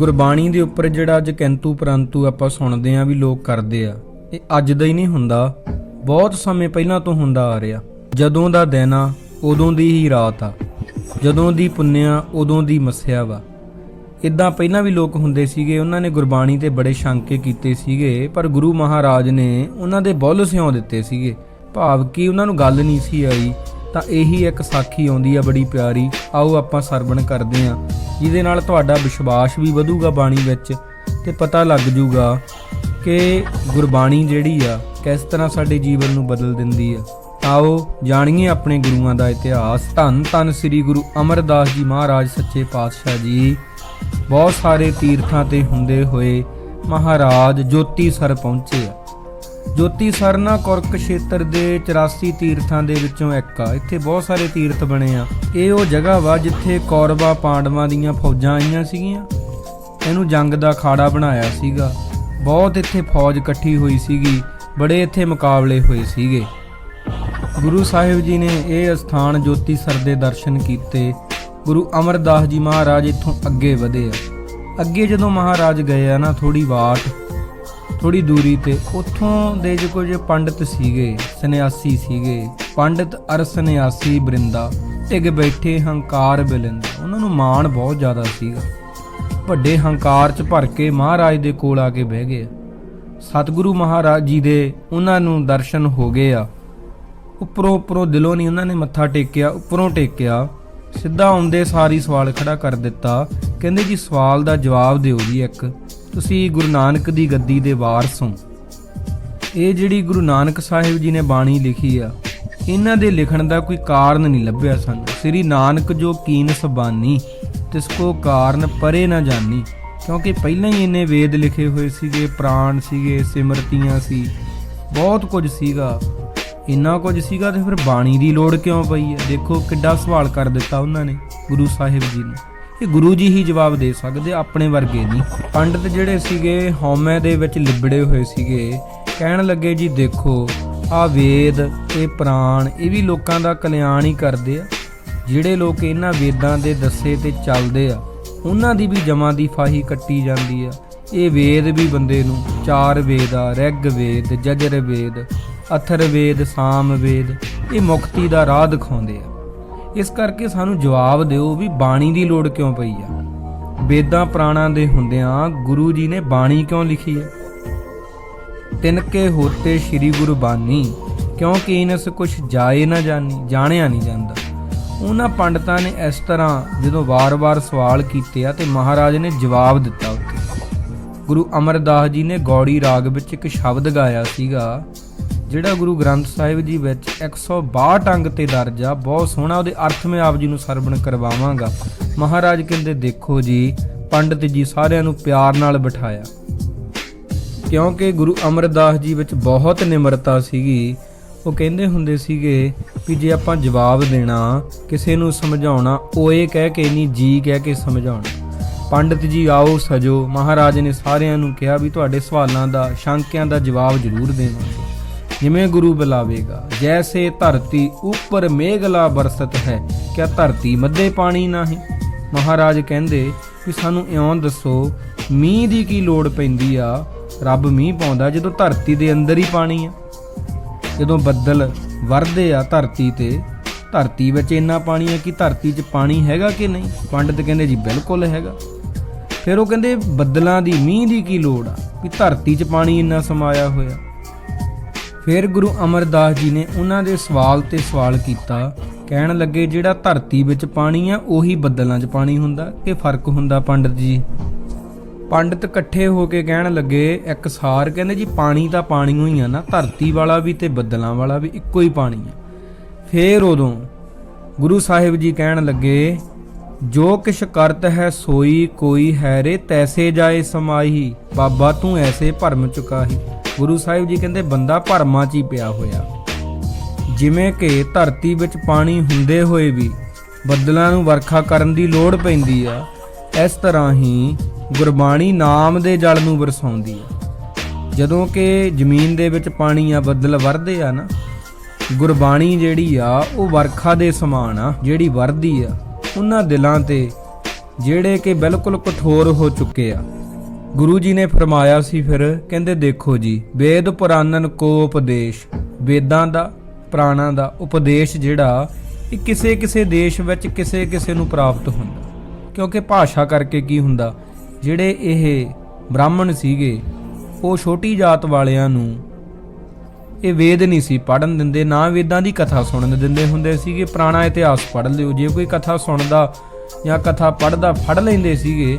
ਗੁਰਬਾਣੀ ਦੇ ਉੱਪਰ ਜਿਹੜਾ ਅੱਜ ਕਿੰਤੂ ਪਰੰਤੂ ਆਪਾਂ ਸੁਣਦੇ ਆਂ ਵੀ ਲੋਕ ਕਰਦੇ ਆ, ਇਹ ਅੱਜ ਦਾ ਹੀ ਨਹੀਂ ਹੁੰਦਾ, ਬਹੁਤ ਸਮੇਂ ਪਹਿਲਾਂ ਤੋਂ ਹੁੰਦਾ ਆ ਰਿਹਾ। ਜਦੋਂ ਦਾ ਦਿਨ ਆ, ਉਦੋਂ ਦੀ ਹੀ ਰਾਤ ਆ। ਜਦੋਂ ਦੀ ਪੁੰਨਿਆ, ਉਦੋਂ ਦੀ ਮੱਸਿਆ ਵਾ। ਇਦਾਂ ਪਹਿਲਾਂ ਵੀ ਲੋਕ ਹੁੰਦੇ ਸੀਗੇ, ਉਹਨਾਂ ਨੇ ਗੁਰਬਾਣੀ ਤੇ ਬੜੇ ਸ਼ੰਕੇ ਕੀਤੇ ਸੀਗੇ, ਪਰ ਗੁਰੂ ਮਹਾਰਾਜ ਨੇ ਉਹਨਾਂ ਦੇ ਬੁੱਲ ਸਿਉਂ ਦਿੱਤੇ ਸੀਗੇ। ਭਾਵ ਕਿ ਉਹਨਾਂ ਨੂੰ ਗੱਲ ਨਹੀਂ ਸੀ ਆਈ। ਤਾਂ ਇਹੀ ਇੱਕ ਸਾਖੀ ਆਉਂਦੀ ਆ ਬੜੀ ਪਿਆਰੀ। ਆਓ ਆਪਾਂ ਸਰਵਣ ਕਰਦੇ ਆਂ ਜਿਹਦੇ ਨਾਲ ਤੁਹਾਡਾ ਵਿਸ਼ਵਾਸ ਵੀ ਵਧੂਗਾ ਬਾਣੀ ਵਿੱਚ ਤੇ ਪਤਾ ਲੱਗ ਜੂਗਾ ਕਿ ਗੁਰਬਾਣੀ ਜਿਹੜੀ ਆ ਕਿਸ ਤਰ੍ਹਾਂ ਸਾਡੇ ਜੀਵਨ ਨੂੰ ਬਦਲ ਦਿੰਦੀ ਆ। ਆਓ ਜਾਣੀਏ ਆਪਣੇ ਗੁਰੂਆਂ ਦਾ ਇਤਿਹਾਸ। ਧੰਨ ਧੰਨ ਸ੍ਰੀ ਗੁਰੂ ਅਮਰਦਾਸ ਜੀ ਮਹਾਰਾਜ ਸੱਚੇ ਪਾਤਸ਼ਾਹ ਜੀ। ਬਹੁਤ ਸਾਰੇ ਤੀਰਥਾਂ ਤੇ ਹੁੰਦੇ ਹੋਏ ਮਹਾਰਾਜ ਜੋਤੀ ਸਰ ਪਹੁੰਚੇ ਆ। ਜੋਤੀ ਸਰ ਨਾ ਕੁਰਕ ਖੇਤਰ ਦੇ 84 ਤੀਰਥਾਂ ਦੇ ਵਿੱਚੋਂ ਇੱਕ ਆ। ਇੱਥੇ ਬਹੁਤ ਸਾਰੇ ਤੀਰਥ ਬਣੇ ਆ। ਇਹ ਉਹ ਜਗ੍ਹਾ ਵਾ ਜਿੱਥੇ ਕੌਰਵਾ, ਪਾਂਡਵਾਂ ਦੀਆਂ ਫੌਜਾਂ ਆਈਆਂ ਸੀਗੀਆਂ। ਇਹਨੂੰ ਜੰਗ ਦਾ ਖਾੜਾ ਬਣਾਇਆ ਸੀਗਾ। ਬਹੁਤ ਇੱਥੇ ਫੌਜ ਇਕੱਠੀ ਹੋਈ ਸੀਗੀ। ਬੜੇ ਇੱਥੇ ਮੁਕਾਬਲੇ ਹੋਏ ਸੀਗੇ। ਗੁਰੂ ਸਾਹਿਬ ਜੀ ਨੇ ਇਹ ਸਥਾਨ ਜੋਤੀ ਸਰ ਦੇ ਦਰਸ਼ਨ ਕੀਤੇ। ਗੁਰੂ ਅਮਰਦਾਸ ਜੀ ਮਹਾਰਾਜ ਇੱਥੋਂ ਅੱਗੇ ਵਧੇ ਆ। ਅੱਗੇ ਜਦੋਂ ਮਹਾਰਾਜ ਗਏ ਆ ਨਾ ਥੋੜੀ ਬਾਟ ਥੋੜੀ ਦੂਰੀ ਤੇ। ਉੱਥੋਂ ਦੇ ਜੋ ਕੁਝ ਪੰਡਿਤ ਸੀਗੇ, ਸੰਨਿਆਸੀ ਸੀਗੇ, ਪੰਡਿਤ ਅਰ ਸੰਨਿਆਸੀ ਬ੍ਰਿੰਦਾ ਟਿਕ ਬੈਠੇ ਹੰਕਾਰ ਬਿਲਿੰਦ, ਉਹਨਾਂ ਨੂੰ ਮਾਣ ਬਹੁਤ ਜ਼ਿਆਦਾ ਸੀਗਾ। ਵੱਡੇ ਹੰਕਾਰ ਚ ਭਰ ਕੇ ਮਹਾਰਾਜ ਦੇ ਕੋਲ ਆ ਕੇ ਬਹਿ ਗਏ। ਸਤਿਗੁਰੂ ਮਹਾਰਾਜ ਜੀ ਦੇ ਉਹਨਾਂ ਨੂੰ ਦਰਸ਼ਨ ਹੋ ਗਏ ਆ। ਉੱਪਰੋਂ ਉੱਪਰੋਂ ਦਿਲੋਂ ਨਹੀਂ ਉਹਨਾਂ ਨੇ ਮੱਥਾ ਟੇਕਿਆ, ਉੱਪਰੋਂ ਟੇਕਿਆ। ਸਿੱਧਾ ਆਉਂਦੇ ਸਾਰੀ ਸਵਾਲ ਖੜਾ ਕਰ ਦਿੱਤਾ। ਕਹਿੰਦੇ ਜੀ ਸਵਾਲ ਦਾ ਜਵਾਬ ਦਿਓ ਜੀ ਇੱਕ। ਤੁਸੀਂ ਗੁਰੂ ਨਾਨਕ ਦੀ ਗੱਦੀ ਦੇ ਵਾਰਸ ਹੋ। ਇਹ ਜਿਹੜੀ ਗੁਰੂ ਨਾਨਕ ਸਾਹਿਬ ਜੀ ਨੇ ਬਾਣੀ ਲਿਖੀ ਆ, ਇਹਨਾਂ ਦੇ ਲਿਖਣ ਦਾ ਕੋਈ ਕਾਰਨ ਨਹੀਂ ਲੱਭਿਆ ਸਾਨੂੰ। ਸ੍ਰੀ ਨਾਨਕ ਜੋ ਕੀਨ ਸਬਾਨੀ, ਤਿਸ ਕੋ ਕਾਰਨ ਪਰੇ ਨਾ ਜਾਣੀ ਕਿਉਂਕਿ ਪਹਿਲਾਂ ਹੀ ਇਹਨੇ ਵੇਦ ਲਿਖੇ ਹੋਏ ਸੀਗੇ, ਪ੍ਰਾਣ ਸੀਗੇ, ਸਿਮਰਤੀਆਂ ਸੀ, ਬਹੁਤ ਕੁਝ ਸੀਗਾ। ਇੰਨਾ ਕੁਝ ਸੀਗਾ ਤੇ ਫਿਰ ਬਾਣੀ ਦੀ ਲੋੜ ਕਿਉਂ ਪਈ ਹੈ ਦੇਖੋ ਕਿੱਡਾ ਸਵਾਲ ਕਰ ਦਿੱਤਾ ਉਹਨਾਂ ਨੇ ਗੁਰੂ ਸਾਹਿਬ ਜੀ ਨੇ। ਇਹ ਗੁਰੂ ਜੀ ਹੀ ਜਵਾਬ ਦੇ ਸਕਦੇ, ਆਪਣੇ ਵਰਗੇ ਨਹੀਂ। ਪੰਡਤ ਜਿਹੜੇ ਸੀਗੇ, ਹਉਮੈ ਦੇ ਵਿੱਚ ਲਿਬੜੇ ਹੋਏ ਸੀਗੇ, ਕਹਿਣ ਲੱਗੇ, ਜੀ ਦੇਖੋ ਆ ਵੇਦ ਤੇ ਪ੍ਰਾਣ, ਇਹ ਵੀ ਲੋਕਾਂ ਦਾ ਕਲਿਆਣ ਹੀ ਕਰਦੇ ਆ। ਜਿਹੜੇ ਲੋਕ ਇਹਨਾਂ ਵੇਦਾਂ ਦੇ ਦੱਸੇ ਤੇ ਚੱਲਦੇ ਆ, ਉਹਨਾਂ ਦੀ ਵੀ ਜਮਾਂ ਦੀ ਫਾਹੀ ਕੱਟੀ ਜਾਂਦੀ ਆ। ਇਹ ਵੇਦ ਵੀ ਬੰਦੇ ਨੂੰ ਚਾਰ ਵੇਦ ਆ, ਰਿਗ ਵੇਦ, ਜਜਰ ਵੇਦ, ਅਥਰ ਵੇਦ, ਸਾਮ ਵੇਦ, ਇਹ ਮੁਕਤੀ ਦਾ ਰਾਹ ਦਿਖਾਉਂਦੇ ਆ। ਇਸ ਕਰਕੇ ਸਾਨੂੰ ਜਵਾਬ ਦਿਓ ਵੀ ਬਾਣੀ ਦੀ ਲੋੜ ਕਿਉਂ ਪਈ ਆ? ਵੇਦਾਂ ਪ੍ਰਾਣਾਂ ਦੇ ਹੁੰਦਿਆਂ ਗੁਰੂ ਜੀ ਨੇ ਬਾਣੀ ਕਿਉਂ ਲਿਖੀ ਹੈ ਤਿਨਕੇ ਹੋਤੇ ਸ੍ਰੀ ਗੁਰੂ ਬਾਣੀ ਕਿਉਂਕਿ ਇਨਸ ਕੁਛ ਜਾਏ ਨਾ ਜਾਣੀ ਜਾਣਿਆ ਨਹੀਂ ਜਾਂਦਾ। ਉਹਨਾਂ ਪੰਡਤਾਂ ਨੇ ਇਸ ਤਰ੍ਹਾਂ ਜਦੋਂ ਵਾਰ-ਵਾਰ ਸਵਾਲ ਕੀਤੇ ਆ ਤੇ ਮਹਾਰਾਜ ਨੇ ਜਵਾਬ ਦਿੱਤਾ ਉੱਥੇ। ਗੁਰੂ ਅਮਰਦਾਸ ਜੀ ਨੇ ਗੌੜੀ ਰਾਗ ਵਿੱਚ ਇੱਕ ਸ਼ਬਦ ਗਾਇਆ ਸੀਗਾ ਜਿਹੜਾ ਗੁਰੂ ਗ੍ਰੰਥ ਸਾਹਿਬ ਜੀ ਵਿੱਚ 162 ਅੰਗ ਤੇ ਦਰਜ ਆ, ਬਹੁਤ ਸੋਹਣਾ, ਉਹਦੇ ਅਰਥ ਮੈਂ ਆਪ ਜੀ ਨੂੰ ਸਰਵਣ ਕਰਵਾਵਾਂਗਾ। ਮਹਾਰਾਜ ਕਹਿੰਦੇ, ਦੇਖੋ ਜੀ, ਪੰਡਤ ਜੀ ਸਾਰਿਆਂ ਨੂੰ ਪਿਆਰ ਨਾਲ ਬਿਠਾਇਆ। ਕਿਉਂਕਿ ਗੁਰੂ ਅਮਰਦਾਸ ਜੀ ਵਿੱਚ ਬਹੁਤ ਨਿਮਰਤਾ ਸੀਗੀ, ਉਹ ਕਹਿੰਦੇ ਹੁੰਦੇ ਸੀਗੇ ਕਿ ਜੇ ਆਪਾਂ ਜਵਾਬ ਦੇਣਾ, ਕਿਸੇ ਨੂੰ ਸਮਝਾਉਣਾ ਓਏ ਕਹਿ ਕੇ ਨਹੀਂ, ਜੀ ਕਹਿ ਕੇ ਸਮਝਾਉਣਾ। ਪੰਡਤ ਜੀ ਆਓ, ਸਜੋ। ਮਹਾਰਾਜ ਨੇ ਸਾਰਿਆਂ ਨੂੰ ਕਿਹਾ ਵੀ ਤੁਹਾਡੇ ਸਵਾਲਾਂ ਦਾ, ਸ਼ੰਕਿਆਂ ਦਾ ਜਵਾਬ ਜ਼ਰੂਰ ਦੇਵਾਂਗੇ। ਜਿਵੇਂ ਗੁਰੂ ਬੁਲਾਵੇਗਾ, ਜੈਸੇ ਧਰਤੀ ਉੱਪਰ ਮੇਘਲਾ ਬਰਸਤ ਹੈ, ਕਿਆ ਧਰਤੀ ਮੱਧੇ ਪਾਣੀ ਨਾ ਨਹੀਂ? ਮਹਾਰਾਜ ਕਹਿੰਦੇ ਕਿ ਸਾਨੂੰ ਇਉਂ ਦੱਸੋ, ਮੀਂਹ ਦੀ ਕੀ ਲੋੜ ਪੈਂਦੀ ਆ? ਰੱਬ ਮੀਂਹ ਪਾਉਂਦਾ ਜਦੋਂ ਧਰਤੀ ਦੇ ਅੰਦਰ ਹੀ ਪਾਣੀ ਆ। ਜਦੋਂ ਬੱਦਲ ਵਰਦੇ ਆ ਧਰਤੀ ਤੇ, ਧਰਤੀ ਵਿੱਚ ਇੰਨਾ ਪਾਣੀ ਆ ਕਿ ਧਰਤੀ 'ਚ ਪਾਣੀ ਹੈਗਾ ਕਿ ਨਹੀਂ? ਪੰਡਤ ਕਹਿੰਦੇ ਜੀ ਬਿਲਕੁਲ ਹੈਗਾ। ਫਿਰ ਉਹ ਕਹਿੰਦੇ, ਬੱਦਲਾਂ ਦੀ ਮੀਂਹ ਦੀ ਕੀ ਲੋੜ ਆ? ਵੀ ਧਰਤੀ 'ਚ ਪਾਣੀ ਇੰਨਾ ਸਮਾਇਆ ਹੋਇਆ। ਫਿਰ ਗੁਰੂ ਅਮਰਦਾਸ ਜੀ ਨੇ ਉਹਨਾਂ ਦੇ ਸਵਾਲ ਤੇ ਸਵਾਲ ਕੀਤਾ, ਕਹਿਣ ਲੱਗੇ, ਜਿਹੜਾ ਧਰਤੀ ਵਿੱਚ ਪਾਣੀ ਆ, ਉਹੀ ਬੱਦਲਾਂ 'ਚ ਪਾਣੀ ਹੁੰਦਾ ਕਿ ਫ਼ਰਕ ਹੁੰਦਾ ਪੰਡਤ ਜੀ? ਪੰਡਤ ਇਕੱਠੇ ਹੋ ਕੇ ਕਹਿਣ ਲੱਗੇ, ਇੱਕ ਸਾਰ ਕਹਿੰਦੇ ਜੀ, ਪਾਣੀ ਤਾਂ ਪਾਣੀ ਹੋਈ ਆ ਨਾ, ਧਰਤੀ ਵਾਲਾ ਵੀ ਤੇ ਬੱਦਲਾਂ ਵਾਲਾ ਵੀ ਇੱਕੋ ਹੀ ਪਾਣੀ ਆ। ਫੇਰ ਉਦੋਂ ਗੁਰੂ ਸਾਹਿਬ ਜੀ ਕਹਿਣ ਲੱਗੇ, ਜੋ ਕਿਛ ਕਰਤ ਹੈ, ਸੋਈ ਕੋਈ ਹੈ ਰੇ, ਤੈਸੇ ਜਾਏ ਸਮਾਈ ਬਾਬਾ ਤੂੰ ਐਸੇ ਭਰਮ ਚੁਕਾਹੀ। ਗੁਰੂ ਸਾਹਿਬ ਜੀ ਕਹਿੰਦੇ, ਬੰਦਾ ਭਰਮਾਂ 'ਚ ਹੀ ਪਿਆ ਹੋਇਆ। ਜਿਵੇਂ ਕਿ ਧਰਤੀ ਵਿੱਚ ਪਾਣੀ ਹੁੰਦੇ ਹੋਏ ਵੀ ਬੱਦਲਾਂ ਨੂੰ ਵਰਖਾ ਕਰਨ ਦੀ ਲੋੜ ਪੈਂਦੀ ਆ, ਇਸ ਤਰ੍ਹਾਂ ਹੀ ਗੁਰਬਾਣੀ ਨਾਮ ਦੇ ਜਲ ਨੂੰ ਵਰਸਾਉਂਦੀ ਆ। ਜਦੋਂ ਕਿ ਜ਼ਮੀਨ ਦੇ ਵਿੱਚ ਪਾਣੀ ਆ ਬੱਦਲ ਵਰਦੇ ਆ ਨਾ, ਗੁਰਬਾਣੀ ਜਿਹੜੀ ਆ, ਉਹ ਵਰਖਾ ਦੇ ਸਮਾਨ ਆ, ਜਿਹੜੀ ਵਰਦੀ ਆ, ਉਹਨਾਂ ਦਿਲਾਂ ਤੇ ਜਿਹੜੇ ਕਿ ਬਿਲਕੁਲ ਕਠੋਰ ਹੋ ਚੁੱਕੇ ਆ। ਗੁਰੂ ਜੀ ਨੇ ਫਰਮਾਇਆ ਸੀ ਫਿਰ, ਕਹਿੰਦੇ ਦੇਖੋ ਜੀ, ਵੇਦ ਪੁਰਾਣਨ ਕੋ ਉਪਦੇਸ਼। ਵੇਦਾਂ ਦਾ, ਪ੍ਰਾਣਾਂ ਦਾ ਉਪਦੇਸ਼ ਜਿਹੜਾ ਇਹ ਕਿਸੇ ਕਿਸੇ ਦੇਸ਼ ਵਿੱਚ ਕਿਸੇ ਕਿਸੇ ਨੂੰ ਪ੍ਰਾਪਤ ਹੁੰਦਾ। ਕਿਉਂਕਿ ਭਾਸ਼ਾ ਕਰਕੇ ਕੀ ਹੁੰਦਾ, ਜਿਹੜੇ ਇਹ ਬ੍ਰਾਹਮਣ ਸੀਗੇ, ਉਹ ਛੋਟੀ ਜਾਤ ਵਾਲਿਆਂ ਨੂੰ ਇਹ ਵੇਦ ਨਹੀਂ ਸੀ ਪੜਨ ਦਿੰਦੇ, ਨਾ ਵੇਦਾਂ ਦੀ ਕਥਾ ਸੁਣਨ ਦਿੰਦੇ ਹੁੰਦੇ ਸੀਗੇ। ਪੁਰਾਣਾ ਇਤਿਹਾਸ ਪੜ੍ਹ ਲਿਓ, ਜੇ ਕੋਈ ਕਥਾ ਸੁਣਦਾ ਜਾਂ ਕਥਾ ਪੜਦਾ ਫੜ ਲੈਂਦੇ ਸੀਗੇ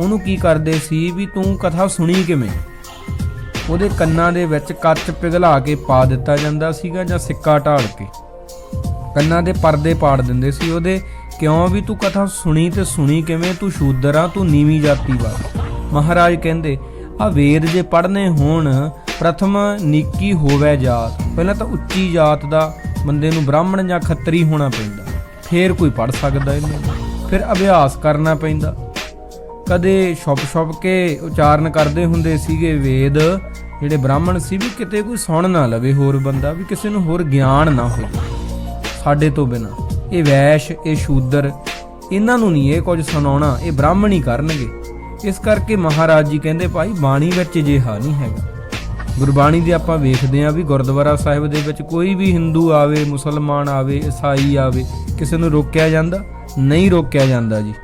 ਉਹਨੂੰ ਕੀ ਕਰਦੇ ਸੀ ਵੀ ਤੂੰ ਕਥਾ ਸੁਣੀ ਕਿਵੇਂ? ਉਹਦੇ ਕੰਨਾਂ ਦੇ ਵਿੱਚ ਕੱਚ ਪਿਘਲਾ ਕੇ ਪਾ ਦਿੱਤਾ ਜਾਂਦਾ ਸੀਗਾ ਜਾਂ ਸਿੱਕਾ ਢਾਲ ਕੇ। ਕੰਨਾਂ ਦੇ ਪਰਦੇ ਪਾੜ ਦਿੰਦੇ ਸੀ ਉਹਦੇ, ਕਿਉਂ ਵੀ ਤੂੰ ਕਥਾ ਸੁਣੀ ਤੇ ਸੁਣੀ ਕਿਵੇਂ? ਤੂੰ ਸ਼ੂਦਰ ਆ, ਤੂੰ ਨੀਵੀਂ ਜਾਤੀ ਵਾਲਾ ਮਹਾਰਾਜ ਕਹਿੰਦੇ, ਆ ਵੇਦ ਜੇ ਪੜ੍ਹਨੇ ਹੋਣ, ਪ੍ਰਥਮ ਨੀਕੀ ਹੋਵੇ ਜਾਤ। ਪਹਿਲਾਂ ਤਾਂ ਉੱਚੀ ਜਾਤ ਦਾ ਬੰਦੇ ਨੂੰ ਬ੍ਰਾਹਮਣ ਜਾਂ ਖੱਤਰੀ ਹੋਣਾ ਪੈਂਦਾ। ਫੇਰ ਕੋਈ ਪੜ੍ਹ ਸਕਦਾ ਇਹਨੂੰ। ਫਿਰ ਅਭਿਆਸ ਕਰਨਾ ਪੈਂਦਾ। ਕਦੇ ਛੁਪ ਛੁਪ ਕੇ ਉਚਾਰਨ ਕਰਦੇ ਹੁੰਦੇ ਸੀਗੇ ਵੇਦ, ਜਿਹੜੇ ਬ੍ਰਾਹਮਣ ਸੀ ਵੀ ਕਿਤੇ ਕੋਈ ਸੁਣ ਨਾ ਲਵੇ ਹੋਰ ਬੰਦਾ, ਵੀ ਕਿਸੇ ਨੂੰ ਹੋਰ ਗਿਆਨ ਨਾ ਹੋ ਸਾਡੇ ਤੋਂ ਬਿਨਾ। ਇਹ ਵੈਸ਼, ਇਹ ਸ਼ੂਦਰ, ਇਹਨਾਂ ਨੂੰ ਨਹੀਂ ਇਹ ਕੁਝ ਸੁਣਾਉਣਾ, ਇਹ ਬ੍ਰਾਹਮਣ ਹੀ ਕਰਨਗੇ। ਇਸ ਕਰਕੇ ਮਹਾਰਾਜ ਜੀ ਕਹਿੰਦੇ, ਭਾਈ, ਬਾਣੀ ਵਿੱਚ ਜਿਹਾ ਨਹੀਂ ਹੈਗਾ। ਗੁਰਬਾਣੀ ਦੇ ਆਪਾਂ ਵੇਖਦੇ ਆਂ ਵੀ ਗੁਰਦੁਆਰਾ ਸਾਹਿਬ ਦੇ ਵਿੱਚ ਕੋਈ ਵੀ ਹਿੰਦੂ ਆਵੇ, ਮੁਸਲਮਾਨ ਆਵੇ, ਈਸਾਈ ਆਵੇ, ਕਿਸੇ ਨੂੰ ਰੋਕਿਆ ਜਾਂਦਾ? ਨਹੀਂ ਰੋਕਿਆ ਜਾਂਦਾ ਜੀ।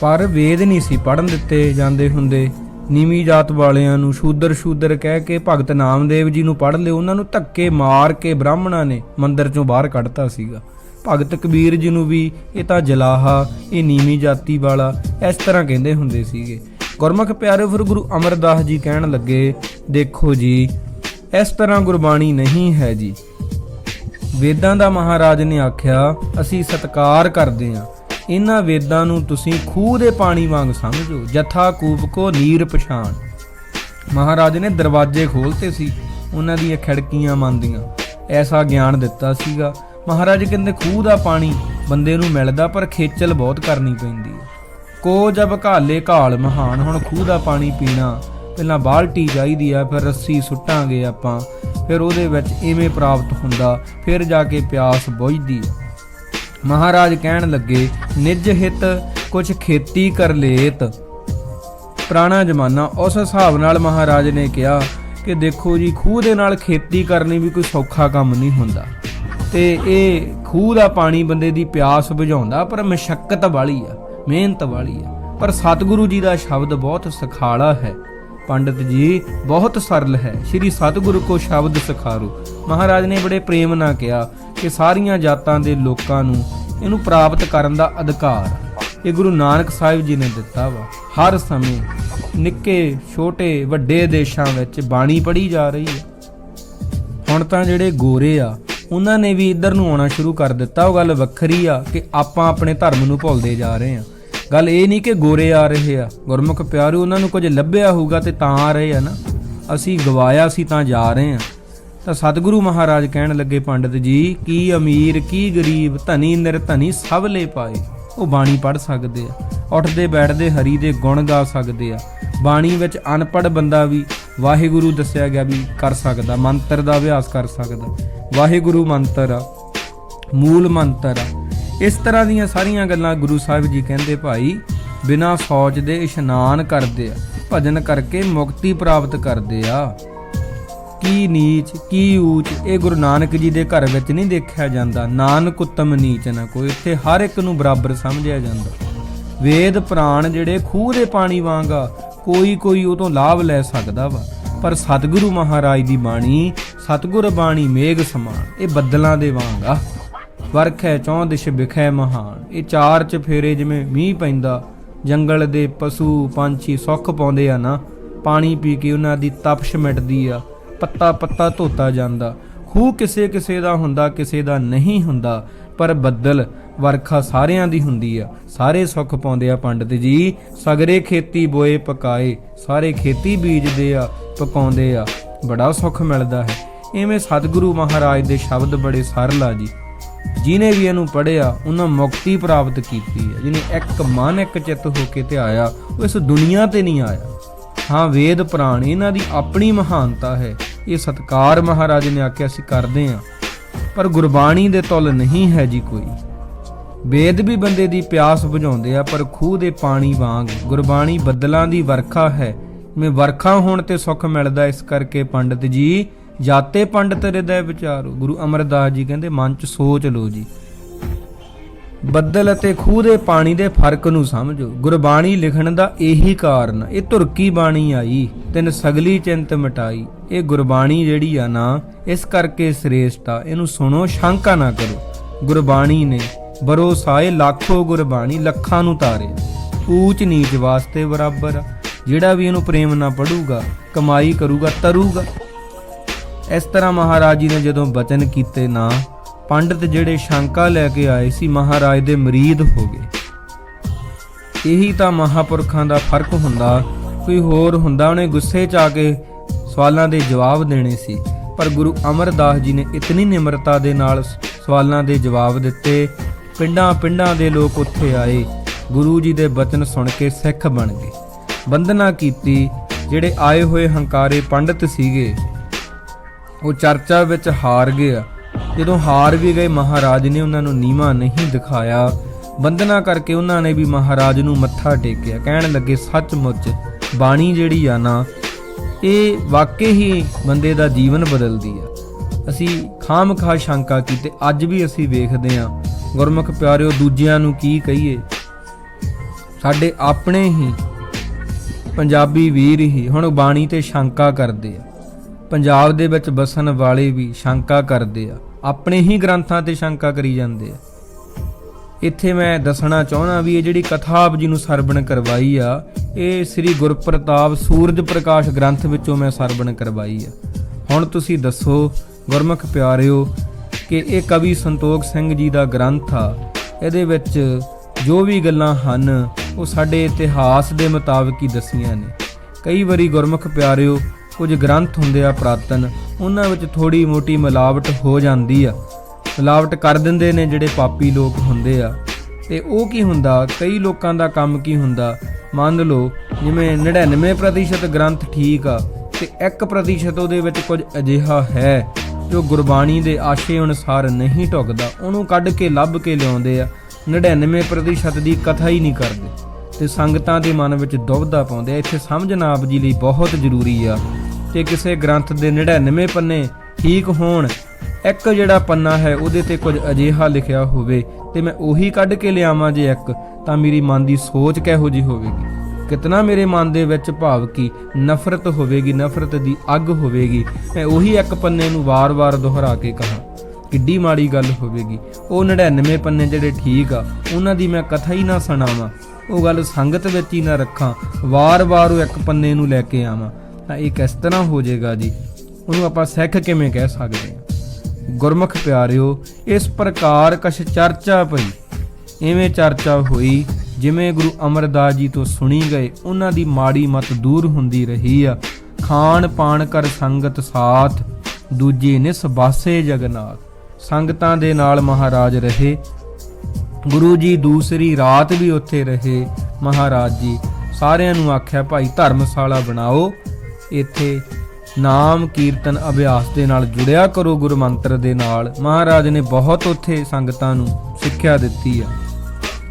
ਪਰ ਵੇਦ ਨਹੀਂ ਸੀ ਪੜਨ ਦਿੱਤੇ ਜਾਂਦੇ ਹੁੰਦੇ। ਨੀਵੀਂ ਜਾਤ ਵਾਲਿਆਂ ਨੂੰ ਸ਼ੂਦਰ ਸ਼ੂਦਰ ਕਹਿ ਕੇ ਭਗਤ ਨਾਮਦੇਵ ਜੀ ਨੂੰ ਪੜ੍ਹ ਲਿਓ। ਉਹਨਾਂ ਨੂੰ ਧੱਕੇ ਮਾਰ ਕੇ ਬ੍ਰਾਹਮਣਾਂ ਨੇ ਮੰਦਰ ਚੋਂ ਬਾਹਰ ਕੱਢਤਾ ਸੀਗਾ। ਭਗਤ ਕਬੀਰ ਜੀ ਨੂੰ ਵੀ ਇਹ ਤਾਂ ਜਲਾਹਾ, ਇਹ ਨੀਵੀਂ ਜਾਤੀ ਵਾਲਾ ਇਸ ਤਰ੍ਹਾਂ ਕਹਿੰਦੇ ਹੁੰਦੇ ਸੀਗੇ। ਗੁਰਮੁਖ ਪਿਆਰੇ ਫਿਰ ਗੁਰੂ ਅਮਰਦਾਸ ਜੀ ਕਹਿਣ ਲੱਗੇ, ਦੇਖੋ ਜੀ, ਇਸ ਤਰ੍ਹਾਂ ਗੁਰਬਾਣੀ ਨਹੀਂ ਹੈ ਜੀ। ਵੇਦਾਂ ਦਾ ਮਹਾਰਾਜ ਨੇ ਆਖਿਆ, ਅਸੀਂ ਸਤਕਾਰ ਕਰਦੇ ਹਾਂ। ਇਹਨਾਂ ਵੇਦਾਂ ਨੂੰ ਤੁਸੀਂ ਖੂਹ ਦੇ ਪਾਣੀ ਵਾਂਗ ਸਮਝੋ, ਜਥਾ ਕੂਪ ਕੋ ਨੀਰ ਪਛਾਣ। ਮਹਾਰਾਜ ਨੇ ਦਰਵਾਜ਼ੇ ਖੋਲਤੇ ਸੀ, ਉਹਨਾਂ ਦੀਆਂ ਖਿੜਕੀਆਂ ਮੰਦੀਆਂ ਐਸਾ ਗਿਆਨ ਦਿੱਤਾ ਸੀਗਾ। ਮਹਾਰਾਜ ਕਹਿੰਦੇ, ਖੂਹ ਦਾ ਪਾਣੀ ਬੰਦੇ ਨੂੰ ਮਿਲਦਾ, ਪਰ ਖੇਚਲ ਬਹੁਤ ਕਰਨੀ ਪੈਂਦੀ ਹੈ। ਕੋ ਜਬ ਘਾਲੇ ਘਾਲ ਮਹਾਨ, ਹੁਣ ਖੂਹ ਦਾ ਪਾਣੀ ਪੀਣਾ ਪਹਿਲਾਂ ਬਾਲਟੀ ਚਾਹੀਦੀ ਆ, ਫਿਰ ਰੱਸੀ ਸੁੱਟਾਂਗੇ ਆਪਾਂ, ਫਿਰ ਉਹਦੇ ਵਿੱਚ ਐਵੇਂ ਪ੍ਰਾਪਤ ਹੁੰਦਾ, ਫਿਰ ਜਾ ਕੇ ਪਿਆਸ ਬੁਝਦੀ ਆ ਮਹਾਰਾਜ ਕਹਿਣ ਲੱਗੇ, ਨਿਜ ਹਿਤ ਕੁਛ ਖੇਤੀ ਕਰ ਲੇਤ। ਪੁਰਾਣਾ ਜ਼ਮਾਨਾ ਉਸ ਹਿਸਾਬ ਨਾਲ ਮਹਾਰਾਜ ਨੇ ਕਿਹਾ ਕਿ ਦੇਖੋ ਜੀ, ਖੂਹ ਦੇ ਨਾਲ ਖੇਤੀ ਕਰਨੀ ਵੀ ਕੋਈ ਸੌਖਾ ਕੰਮ ਨਹੀਂ ਹੁੰਦਾ। ਤੇ ਇਹ ਖੂਹ ਦਾ ਪਾਣੀ ਬੰਦੇ ਦੀ ਪਿਆਸ ਬੁਝਾਉਂਦਾ, ਪਰ ਮਸ਼ਕਤ ਵਾਲੀ ਆ, ਮਿਹਨਤ ਵਾਲੀ ਆ। ਪਰ ਸਤਿਗੁਰੂ ਜੀ ਦਾ ਸ਼ਬਦ ਬਹੁਤ ਸਖਾਲਾ ਹੈ। ਪੰਡਤ ਜੀ, ਬਹੁਤ ਸਰਲ ਹੈ। ਸ੍ਰੀ ਸਤਿਗੁਰੂ ਕੋ ਸ਼ਬਦ ਸਿਖਾਰੋ। ਮਹਾਰਾਜ ਨੇ ਬੜੇ ਪ੍ਰੇਮ ਨਾਲ ਕਿਹਾ ਕਿ ਸਾਰੀਆਂ ਜਾਤਾਂ ਦੇ ਲੋਕਾਂ ਨੂੰ ਇਹਨੂੰ ਪ੍ਰਾਪਤ ਕਰਨ ਦਾ ਅਧਿਕਾਰ ਇਹ ਗੁਰੂ ਨਾਨਕ ਸਾਹਿਬ ਜੀ ਨੇ ਦਿੱਤਾ ਵਾ। ਹਰ ਸਮੇਂ ਨਿੱਕੇ, ਛੋਟੇ, ਵੱਡੇ ਦੇਸ਼ਾਂ ਵਿੱਚ ਬਾਣੀ ਪੜ੍ਹੀ ਜਾ ਰਹੀ ਹੈ। ਹੁਣ ਤਾਂ ਜਿਹੜੇ ਗੋਰੇ ਆ, ਉਹਨਾਂ ਨੇ ਵੀ ਇੱਧਰ ਨੂੰ ਆਉਣਾ ਸ਼ੁਰੂ ਕਰ ਦਿੱਤਾ। ਉਹ ਗੱਲ ਵੱਖਰੀ ਆ ਕਿ ਆਪਾਂ ਆਪਣੇ ਧਰਮ ਨੂੰ ਭੁੱਲਦੇ ਜਾ ਰਹੇ ਆ। ਗੱਲ ਇਹ ਨਹੀਂ ਕਿ ਗੋਰੇ ਆ ਰਹੇ ਆ। ਗੁਰਮੁਖ ਪਿਆਰੂ, ਉਹਨਾਂ ਨੂੰ ਕੁਝ ਲੱਭਿਆ ਹੋਊਗਾ ਤੇ ਤਾਂ ਆ ਰਹੇ ਆ ਨਾ। ਅਸੀਂ ਗਵਾਇਆ ਸੀ ਤਾਂ ਜਾ ਰਹੇ ਆ। ਤਾਂ ਸਤਿਗੁਰੂ ਮਹਾਰਾਜ ਕਹਿਣ ਲੱਗੇ, ਪੰਡਤ ਜੀ, ਕੀ ਅਮੀਰ, ਕੀ ਗਰੀਬ, ਧਨੀ, ਨਿਰਧਨੀ ਸਭ ਲੈ ਪਾਏ। ਉਹ ਬਾਣੀ ਪੜ ਸਕਦੇ ਆ। ਉੱਠਦੇ ਬੈਠਦੇ ਹਰੀ ਦੇ ਗੁਣ ਗਾ ਸਕਦੇ ਆ। ਬਾਣੀ ਵਿੱਚ ਅਨਪੜ ਬੰਦਾ ਵੀ ਵਾਹਿਗੁਰੂ ਦੱਸਿਆ ਗਿਆ ਵੀ ਕਰ ਸਕਦਾ, ਮੰਤਰ ਦਾ ਅਭਿਆਸ ਕਰ ਸਕਦਾ। ਵਾਹਿਗੁਰੂ ਮੰਤਰ ਆ, ਮੂਲ ਮੰਤਰ ਆ। ਇਸ ਤਰ੍ਹਾਂ ਦੀਆਂ ਸਾਰੀਆਂ ਗੱਲਾਂ ਗੁਰੂ ਸਾਹਿਬ ਜੀ ਕਹਿੰਦੇ ਭਾਈ, ਬਿਨਾ ਸੋਚ ਦੇ ਇਸ਼ਨਾਨ ਕਰਦੇ ਆ, ਭਜਨ ਕਰਕੇ ਮੁਕਤੀ ਪ੍ਰਾਪਤ ਕਰਦੇ ਆ। ਕੀ ਨੀਚ, ਕੀ ਊਚ, ਇਹ ਗੁਰੂ ਨਾਨਕ ਜੀ ਦੇ ਘਰ ਵਿੱਚ ਨਹੀਂ ਦੇਖਿਆ ਜਾਂਦਾ। ਨਾਨਕ ਉਤਮ ਨੀਚ ਨਾ ਕੋਈ, ਇੱਥੇ ਹਰ ਇੱਕ ਨੂੰ ਬਰਾਬਰ ਸਮਝਿਆ ਜਾਂਦਾ। ਵੇਦ ਪ੍ਰਾਣ ਜਿਹੜੇ ਖੂਹ ਦੇ ਪਾਣੀ ਵਾਂਗ ਆ ਕੋਈ ਕੋਈ ਉਹ ਤੋਂ ਲਾਭ ਲੈ ਸਕਦਾ ਵਾ। ਪਰ ਸਤਿਗੁਰੂ ਮਹਾਰਾਜ ਦੀ ਬਾਣੀ, ਸਤਿਗੁਰ ਬਾਣੀ ਮੇਘ ਸਮਾਨ, ਇਹ ਬੱਦਲਾਂ ਦੇ ਵਾਂਗ ਆ। ਵਰਖੈ ਚੌਂ ਦਿਸ਼ ਵਿਖੈ ਮਹਾਨ। ਇਹ ਚਾਰ ਚ ਫੇਰੇ ਜਿਵੇਂ ਮੀਂਹ ਪੈਂਦਾ, ਜੰਗਲ ਦੇ ਪਸ਼ੂ ਪੰਛੀ ਸੁੱਖ ਪਾਉਂਦੇ ਆ ਨਾ, ਪਾਣੀ ਪੀ ਕੇ ਉਹਨਾਂ ਦੀ ਤਪਸ਼ ਮਿਟਦੀ ਆ, ਪੱਤਾ ਪੱਤਾ ਧੋਤਾ ਜਾਂਦਾ। ਖੂਹ ਕਿਸੇ ਕਿਸੇ ਦਾ ਹੁੰਦਾ, ਕਿਸੇ ਦਾ ਨਹੀਂ ਹੁੰਦਾ, ਪਰ ਬੱਦਲ ਵਰਖਾ ਸਾਰਿਆਂ ਦੀ ਹੁੰਦੀ ਆ। ਸਾਰੇ ਸੁੱਖ ਪਾਉਂਦੇ ਆ ਪੰਡਤ ਜੀ, ਸਗਰੇ ਖੇਤੀ ਬੋਏ ਪਕਾਏ, ਸਾਰੇ ਖੇਤੀ ਬੀਜਦੇ ਆ, ਪਕਾਉਂਦੇ ਆ। ਬੜਾ ਸੁੱਖ ਮਿਲਦਾ ਹੈ। ਐਵੇਂ ਸਤਿਗੁਰੂ ਮਹਾਰਾਜ ਦੇ ਸ਼ਬਦ ਬੜੇ ਸਰਲ ਆ ਜੀ। ਜਿਨੇ ਵੀ ਇਹਨੂੰ ਪੜਿਆ ਉਹਨਾਂ ਮੁਕਤੀ ਪ੍ਰਾਪਤ ਕੀਤੀ ਹੈ। ਜਿਨੇ ਇੱਕ ਮਨ, ਇੱਕ ਚਿੱਤ ਹੋ ਕੇ ਤੇ ਆਇਆ, ਉਹ ਇਸ ਦੁਨੀਆ ਤੇ ਨਹੀਂ ਆਇਆ। ਹਾਂ, ਵੇਦ ਪੁਰਾਣ, ਇਹਨਾਂ ਦੀ ਆਪਣੀ ਮਹਾਨਤਾ ਹੈ। ਇਹ ਸਤਕਾਰ ਮਹਾਰਾਜ ਨੇ ਆਖਿਆ, ਅਸੀਂ ਕਰਦੇ ਹਾਂ। ਪਰ ਗੁਰਬਾਣੀ ਦੇ ਤੁਲ ਨਹੀਂ ਹੈ ਜੀ ਕੋਈ। ਵੇਦ ਵੀ ਬੰਦੇ ਦੀ ਪਿਆਸ ਬੁਝਾਉਂਦੇ ਆ, ਪਰ ਖੂਹ ਦੇ ਪਾਣੀ ਵਾਂਗ ਗੁਰਬਾਣੀ ਬੱਦਲਾਂ ਦੀ ਵਰਖਾ ਹੈ। ਮੈਂ ਵਰਖਾ ਹੋਣ ਤੇ ਸੁੱਖ ਮਿਲਦਾ, ਇਸ ਕਰਕੇ ਪੰਡਤ ਜੀ ਜਾਤੇ ਪੰਡਤ ਹਿਰਦੈ ਵਿਚਾਰੋ। ਗੁਰੂ ਅਮਰਦਾਸ ਜੀ ਕਹਿੰਦੇ, ਮਨ ਚ ਸੋਚ ਲਓ ਜੀ। ਬੱਦਲ ਅਤੇ ਖੂਹ ਦੇ ਪਾਣੀ ਦੇ ਫ਼ਰਕ ਨੂੰ ਸਮਝੋ। ਗੁਰਬਾਣੀ ਲਿਖਣ ਦਾ ਇਹੀ ਕਾਰਨ, ਇਹ ਧੁਰਕੀ ਬਾਣੀ ਆਈ, ਤਿੰਨ ਸਗਲੀ ਚਿੰਤ ਮਿਟਾਈ। ਇਹ ਗੁਰਬਾਣੀ ਜਿਹੜੀ ਆ ਨਾ, ਇਸ ਕਰਕੇ ਸ੍ਰੇਸ਼ਟ ਆ। ਇਹਨੂੰ ਸੁਣੋ, ਸ਼ੰਕਾ ਨਾ ਕਰੋ। ਗੁਰਬਾਣੀ ਨੇ ਬਰੋਸਾਏ ਲੱਖੋ ਗੁਰਬਾਣੀ, ਲੱਖਾਂ ਨੂੰ ਤਾਰੇ। ਊਚ ਨੀਚ ਵਾਸਤੇ ਬਰਾਬਰ ਆ। ਜਿਹੜਾ ਵੀ ਇਹਨੂੰ ਪ੍ਰੇਮ ਨਾ ਪੜੂਗਾ, ਕਮਾਈ ਕਰੂਗਾ, ਤਰੂਗਾ। ਇਸ ਤਰ੍ਹਾਂ ਮਹਾਰਾਜ ਜੀ ਨੇ ਜਦੋਂ ਬਚਨ ਕੀਤੇ ਨਾ, ਪੰਡਤ ਜਿਹੜੇ ਸ਼ੰਕਾ ਲੈ ਕੇ ਆਏ ਸੀ, ਮਹਾਰਾਜ ਦੇ ਮਰੀਦ ਹੋ ਗਏ। ਇਹੀ ਤਾਂ ਮਹਾਪੁਰਖਾਂ ਦਾ ਫ਼ਰਕ ਹੁੰਦਾ, ਕੋਈ ਹੋਰ ਹੁੰਦਾ, ਉਹਨੇ ਗੁੱਸੇ 'ਚ ਆ ਕੇ ਸਵਾਲਾਂ ਦੇ ਜਵਾਬ ਦੇਣੇ ਸੀ। ਪਰ ਗੁਰੂ ਅਮਰਦਾਸ ਜੀ ਨੇ ਇਤਨੀ ਨਿਮਰਤਾ ਦੇ ਨਾਲ ਸਵਾਲਾਂ ਦੇ ਜਵਾਬ ਦਿੱਤੇ। ਪਿੰਡਾਂ ਪਿੰਡਾਂ ਦੇ ਲੋਕ ਉੱਥੇ ਆਏ, ਗੁਰੂ ਜੀ ਦੇ ਬਚਨ ਸੁਣ ਕੇ ਸਿੱਖ ਬਣ ਗਏ। ਬੰਦਨਾ ਕੀਤੀ, ਜਿਹੜੇ ਆਏ ਹੋਏ ਹੰਕਾਰੇ ਪੰਡਤ ਸੀਗੇ ਉਹ ਚਰਚਾ ਵਿੱਚ ਹਾਰ ਗਏ ਜਦੋਂ ਹਾਰ ਵੀ ਗਏ, ਮਹਾਰਾਜ ਨੇ ਉਹਨਾਂ ਨੂੰ ਨੀਵਾ ਨਹੀਂ ਦਿਖਾਇਆ। ਬੰਦਨਾ ਕਰਕੇ ਉਹਨਾਂ ਨੇ ਵੀ ਮਹਾਰਾਜ ਨੂੰ ਮੱਥਾ ਟੇਕਿਆ। ਕਹਿਣ ਲੱਗੇ, ਸੱਚਮੁੱਚ ਬਾਣੀ ਜਿਹੜੀ ਆ ਨਾ, ਇਹ ਵਾਕਈ ਹੀ ਬੰਦੇ ਦਾ ਜੀਵਨ ਬਦਲਦੀ ਆ। ਅਸੀਂ ਖਾਮਖਾ ਸ਼ੰਕਾ ਕੀਤੇ, ਅੱਜ ਵੀ ਅਸੀਂ ਵੇਖਦੇ ਆ ਗੁਰਮੁਖ ਪਿਆਰਿਓ, ਦੂਜਿਆਂ ਨੂੰ ਕੀ ਕਹੀਏ? ਸਾਡੇ ਆਪਣੇ ਹੀ, ਪੰਜਾਬੀ ਵੀਰ ਹੀ ਹੁਣ ਬਾਣੀ ਤੇ ਸ਼ੰਕਾ ਕਰਦੇ ਆ। ਪੰਜਾਬ ਦੇ ਵਿੱਚ ਵਸਣ ਵਾਲੇ ਵੀ ਸ਼ੰਕਾ ਕਰਦੇ ਆ। ਆਪਣੇ ਹੀ ਗ੍ਰੰਥਾਂ ਤੇ ਸ਼ੰਕਾ ਕਰੀ ਜਾਂਦੇ ਆ। ਇੱਥੇ ਮੈਂ ਦੱਸਣਾ ਚਾਹੁੰਦਾ ਵੀ ਇਹ ਜਿਹੜੀ ਕਥਾ ਆਪ ਜੀ ਨੂੰ ਸਰਵਣ ਕਰਵਾਈ ਆ, ਇਹ ਸ੍ਰੀ ਗੁਰਪ੍ਰਤਾਪ ਸੂਰਜ ਪ੍ਰਕਾਸ਼ ਗ੍ਰੰਥ ਵਿੱਚੋਂ ਮੈਂ ਸਰਵਣ ਕਰਵਾਈ ਆ। ਹੁਣ ਤੁਸੀਂ ਦੱਸੋ, ਗੁਰਮੁਖ ਪਿਆਰਿਓ, ਕਿ ਇਹ ਕਵੀ ਸੰਤੋਖ ਸਿੰਘ ਜੀ ਦਾ ਗ੍ਰੰਥ ਆ। ਇਹਦੇ ਵਿੱਚ ਜੋ ਵੀ ਗੱਲਾਂ ਹਨ, ਉਹ ਸਾਡੇ ਇਤਿਹਾਸ ਦੇ ਮੁਤਾਬਕ ਹੀ ਦਸੀਆਂ ਨੇ। ਕਈ ਵਾਰੀ ਗੁਰਮੁਖ ਪਿਆਰਿਓ ਕੁਝ ਗ੍ਰੰਥ ਹੁੰਦੇ ਆ ਪ੍ਰਾਤਨ, ਉਹਨਾਂ ਵਿੱਚ ਥੋੜੀ ਮੋਟੀ ਮਿਲਾਵਟ ਹੋ ਜਾਂਦੀ ਆ। ਮਿਲਾਵਟ ਕਰ ਦਿੰਦੇ ਨੇ ਜਿਹੜੇ ਪਾਪੀ ਲੋਕ ਹੁੰਦੇ ਆ। ਤੇ ਉਹ ਕੀ ਹੁੰਦਾ? ਕਈ ਲੋਕਾਂ ਦਾ ਕੰਮ ਕੀ ਹੁੰਦਾ? ਮੰਨ ਲਓ, ਜਿਵੇਂ 99% ਗ੍ਰੰਥ ਠੀਕ ਆ, ਤੇ 1% ਉਹਦੇ ਵਿੱਚ ਕੁਝ ਅਜਿਹਾ ਹੈ, ਜੋ ਗੁਰਬਾਣੀ ਦੇ ਆਸ਼ੇ ਅਨੁਸਾਰ ਨਹੀਂ ਢੁਕਦਾ ਉਹਨੂੰ ਕੱਢ ਕੇ, ਲੱਭ ਕੇ ਲਿਆਉਂਦੇ ਆ। 99% ਦੀ ਕਥਾ ਹੀ ਨਹੀਂ ਕਰਦੇ। ਤੇ ਸੰਗਤਾਂ ਦੇ ਮਨ ਵਿੱਚ ਦੁਬਦਾ ਪਾਉਂਦੇ ਆ। ਇੱਥੇ ਸਮਝਣਾ ਆਪ ਜੀ ਲਈ ਬਹੁਤ ਜ਼ਰੂਰੀ ਆ। ਕਿ ਕਿਸੇ ਗ੍ਰੰਥ ਦੇ 99 ਪੰਨੇ ਠੀਕ ਹੋਣ, ਇੱਕ ਜਿਹੜਾ ਪੰਨਾ ਹੈ ਉਹਦੇ ਤੇ ਕੁਝ ਅਜੀਹਾ ਲਿਖਿਆ ਹੋਵੇ ਤੇ ਮੈਂ ਉਹੀ ਕੱਢ ਕੇ ਲਿਆਵਾਂ ਜੇ ਇੱਕ, ਤਾਂ ਮੇਰੀ ਮਨ ਦੀ ਸੋਚ ਕਿਹੋ ਜੀ ਹੋਵੇਗੀ? ਕਿਤਨਾ ਮੇਰੇ ਮਨ ਦੇ ਵਿੱਚ ਭਾਵ ਕੀ ਨਫ਼ਰਤ ਹੋਵੇਗੀ, ਨਫ਼ਰਤ ਦੀ ਅੱਗ ਹੋਵੇਗੀ, ਮੈਂ ਉਹੀ ਇੱਕ ਪੰਨੇ ਨੂੰ ਵਾਰ-ਵਾਰ ਦੁਹਰਾ ਕੇ ਕਹਾ। ਕਿੱਡੀ ਮਾੜੀ ਗੱਲ ਹੋਵੇਗੀ। ਉਹ 99 ਪੰਨੇ ਜਿਹੜੇ ਠੀਕ ਆ, ਉਹਨਾਂ ਦੀ ਮੈਂ ਕਥਾ ਹੀ ਨਾ ਸੁਣਾਵਾਂ। ਉਹ ਗੱਲ ਸੰਗਤ ਵਿੱਚ ਹੀ ਨਾ ਰੱਖਾਂ, ਵਾਰ-ਵਾਰ ਉਹ ਇੱਕ ਪੰਨੇ ਨੂੰ ਲੈ ਕੇ ਆਵਾਂ। ਤਾਂ ਇਹ ਕਿਸ ਤਰ੍ਹਾਂ ਹੋ ਜਾਏਗਾ ਜੀ? ਉਹਨੂੰ ਆਪਾਂ ਸਿੱਖ ਕਿਵੇਂ ਕਹਿ ਸਕਦੇ ਹਾਂ? ਗੁਰਮੁਖ ਪਿਆਰਿਓ, ਇਸ ਪ੍ਰਕਾਰ ਕਛ ਚਰਚਾ ਪਈ। ਐਵੇਂ ਚਰਚਾ ਹੋਈ, ਜਿਵੇਂ ਗੁਰੂ ਅਮਰਦਾਸ ਜੀ ਤੋਂ ਸੁਣੀ ਗਏ, ਉਹਨਾਂ ਦੀ ਮਾੜੀ ਮਤ ਦੂਰ ਹੁੰਦੀ ਰਹੀ ਆ। ਖਾਣ ਪਾਣ ਕਰ ਸੰਗਤ ਸਾਥ, ਦੂਜੇ ਨਿਸ ਬਾਸੇ ਜਗਨਾਥ। ਸੰਗਤਾਂ ਦੇ ਨਾਲ ਮਹਾਰਾਜ ਰਹੇ। ਗੁਰੂ ਜੀ ਦੂਸਰੀ ਰਾਤ ਵੀ ਉੱਥੇ ਰਹੇ। ਮਹਾਰਾਜ ਜੀ ਸਾਰਿਆਂ ਨੂੰ ਆਖਿਆ, ਭਾਈ ਧਰਮਸ਼ਾਲਾ ਬਣਾਓ। ਇੱਥੇ ਨਾਮ ਕੀਰਤਨ ਅਭਿਆਸ ਦੇ ਨਾਲ ਜੁੜਿਆ ਕਰੋ ਗੁਰੂ ਮੰਤਰ ਦੇ ਨਾਲ। ਮਹਾਰਾਜ ਨੇ ਬਹੁਤ ਉੱਥੇ ਸੰਗਤਾਂ ਨੂੰ ਸਿੱਖਿਆ ਦਿੱਤੀ ਆ।